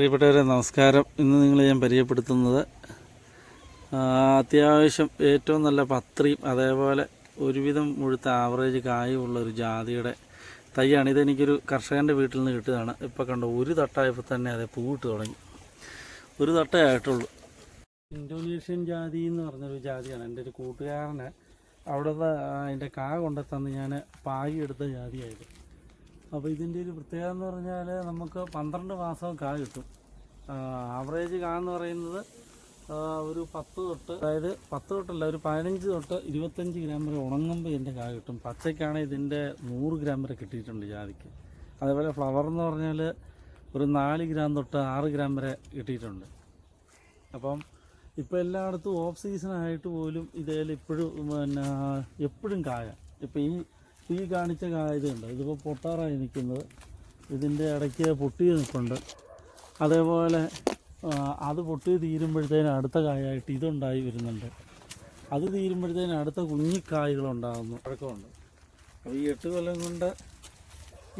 പ്രിയപ്പെട്ടവരെ നമസ്കാരം. ഇന്ന് നിങ്ങളെ ഞാൻ പരിചയപ്പെടുത്തുന്നത് അത്യാവശ്യം ഏറ്റവും നല്ല പത്രിയും അതേപോലെ ഒരുവിധം മുഴുത്ത ആവറേജ് കായുമുള്ള ഒരു ജാതിയുടെ തൈയാണ്. ഇതെനിക്കൊരു കർഷകന്റെ വീട്ടിൽ നിന്ന് കിട്ടിയതാണ്. ഇപ്പോൾ കണ്ടോ ഒരു തട്ടായപ്പോൾ തന്നെ അതേ പൂവിട്ട് തുടങ്ങി. ഒരു തട്ടേ ആയിട്ടുള്ളൂ. ഇന്തോനേഷ്യൻ ജാതി എന്ന് പറഞ്ഞൊരു ജാതിയാണ്. എന്റെ ഒരു കൂട്ടുകാരനെ അവിടുത്തെ അതിന്റെ കാ കൊണ്ടെത്തന്ന് ഞാൻ പാകി എടുത്ത ജാതിയായത്. അപ്പോൾ ഇതിന്റെ ഒരു പ്രത്യേകത എന്ന് പറഞ്ഞാൽ നമുക്ക് പന്ത്രണ്ട് മാസം കാ കിട്ടും. ആവറേജ് കാ എന്ന് പറയുന്നത് ഒരു പത്ത് തൊട്ട് അതായത് പത്ത് തൊട്ടല്ല ഒരു പതിനഞ്ച് തൊട്ട് ഇരുപത്തഞ്ച് ഗ്രാം വരെ ഉണങ്ങുമ്പോൾ ഇതിന്റെ കാ കിട്ടും. പച്ചയ്ക്കാണ് ഇതിന്റെ നൂറ് ഗ്രാം വരെ കിട്ടിയിട്ടുണ്ട് ജാതിക്ക്. അതേപോലെ ഫ്ലവർ എന്ന് പറഞ്ഞാൽ ഒരു നാല് ഗ്രാം തൊട്ട് ആറ് ഗ്രാം വരെ കിട്ടിയിട്ടുണ്ട്. അപ്പം ഇപ്പോൾ എല്ലായിടത്തും ഓഫ് സീസൺ ആയിട്ട് പോലും ഇതേൽ ഇപ്പോഴും പിന്നെ എപ്പോഴും കായ. ഇപ്പോൾ ഈ ഈ കാണിച്ച ഇതുണ്ട് ഇതിപ്പോൾ പൊട്ടാറായി നിൽക്കുന്നത്. ഇതിന്റെ ഇടയ്ക്ക് പൊട്ടി നിൽപ്പുണ്ട്. അതേപോലെ അത് പൊട്ടി തീരുമ്പോഴത്തേനും അടുത്ത കായായിട്ട് ഇതുണ്ടായി വരുന്നുണ്ട്. അത് തീരുമ്പോഴത്തേനും അടുത്ത കുഞ്ഞിക്കായകളുണ്ടാകുന്നു പഴക്കമുണ്ട്. അപ്പോൾ ഈ എട്ട് കൊല്ലം കൊണ്ട്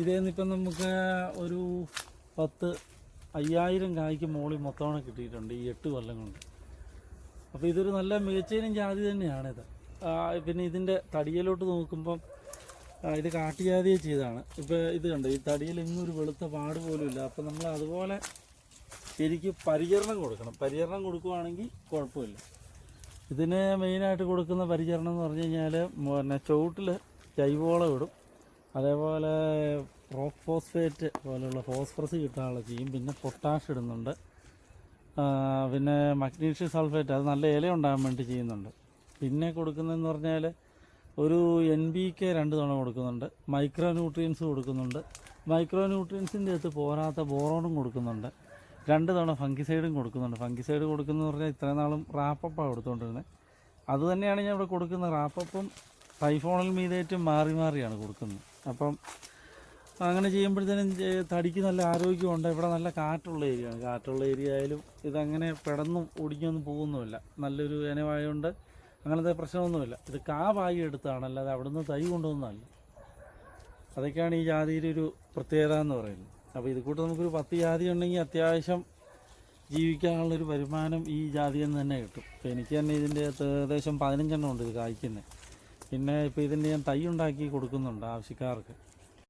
ഇതേന്നിപ്പം നമുക്ക് ഒരു പത്ത് അയ്യായിരം കായ്ക്ക് മുകളിൽ മൊത്തമാണ് കിട്ടിയിട്ടുണ്ട് ഈ എട്ട് കൊല്ലം കൊണ്ട്. അപ്പോൾ ഇതൊരു നല്ല മികച്ചതിനും ജാതി തന്നെയാണിത്. പിന്നെ ഇതിന്റെ തടിയിലോട്ട് നോക്കുമ്പം ഇത് കാട്ടുജാതിയെ ചെയ്താണ് ഇപ്പോൾ ഇത് കണ്ടോ ഈ തടിയിൽ ഒരു വെളുത്ത പാട് പോലും ഇല്ല. അപ്പോൾ നമ്മൾ അതുപോലെ ശരിക്ക് പരിചരണം കൊടുക്കണം. പരിചരണം കൊടുക്കുവാണെങ്കിൽ കുഴപ്പമില്ല. ഇതിന് മെയിനായിട്ട് കൊടുക്കുന്ന പരിചരണം എന്ന് പറഞ്ഞു കഴിഞ്ഞാൽ പിന്നെ ചുവട്ടിൽ ജൈവവളം ഇടും. അതേപോലെ റോക്ക് ഫോസ്ഫേറ്റ് പോലെയുള്ള ഫോസ്ഫറസ് കിട്ടാനുള്ള ചെയ്യും. പിന്നെ പൊട്ടാഷ് ഇടുന്നുണ്ട്. പിന്നെ മഗ്നീഷ്യം സൾഫേറ്റ് അത് നല്ല ഇല ഉണ്ടാകാൻ വേണ്ടി ചെയ്യുന്നുണ്ട്. പിന്നെ കൊടുക്കുന്നതെന്ന് പറഞ്ഞാൽ ഒരു എൻ ബി കെ രണ്ട് തവണ കൊടുക്കുന്നുണ്ട്. മൈക്രോ ന്യൂട്രിയൻസ് കൊടുക്കുന്നുണ്ട്. മൈക്രോ ന്യൂട്രിയൻസിന്റെ അകത്ത് പോരാത്ത ബോറോണും കൊടുക്കുന്നുണ്ട്. രണ്ട് തവണ ഫംഗിസൈഡും കൊടുക്കുന്നുണ്ട്. ഫംഗിസൈഡ് കൊടുക്കുന്നു പറഞ്ഞാൽ ഇത്രയും നാളും റാപ്പപ്പാണ് കൊടുത്തുകൊണ്ടിരുന്നത് അത് തന്നെയാണ് ഞാൻ ഇവിടെ കൊടുക്കുന്ന റാപ്പപ്പും ടൈഫോണൽ മീതേറ്റും മാറി മാറിയാണ് കൊടുക്കുന്നത്. അപ്പം അങ്ങനെ ചെയ്യുമ്പോഴത്തേനും തടിക്ക് നല്ല ആരോഗ്യമുണ്ട്. ഇവിടെ നല്ല കാറ്റുള്ള ഏരിയ ആണ് കാറ്റുള്ള ഏരിയ ആയാലും ഇതങ്ങനെ പെടന്നും ഒടിഞ്ഞൊന്നും പോകുന്നുമില്ല. നല്ലൊരു ഇനമായതുകൊണ്ട് അങ്ങനത്തെ പ്രശ്നമൊന്നുമില്ല. ഇത് കാവായി എടുത്താണ് അല്ലാതെ അവിടുന്ന് തൈ കൊണ്ടുവന്നല്ല അതൊക്കെയാണ് ഈ ജാതിയിലൊരു പ്രത്യേകത എന്ന് പറയുന്നത്. അപ്പോൾ ഇത് കൂട്ട് നമുക്കൊരു പത്ത് ജാതി ഉണ്ടെങ്കിൽ അത്യാവശ്യം ജീവിക്കാനുള്ളൊരു വരുമാനം ഈ ജാതിയിൽ നിന്ന് തന്നെ കിട്ടും. ഇപ്പോൾ എനിക്ക് തന്നെ ഇതിന്റെ ഏകദേശം പതിനഞ്ചെണ്ണം ഉണ്ട് ഇത് കായ്ക്കുന്നത് പിന്നെ ഇപ്പോൾ ഇതിന്റെ ഞാൻ തൈ ഉണ്ടാക്കി കൊടുക്കുന്നുണ്ട് ആവശ്യക്കാർക്ക്.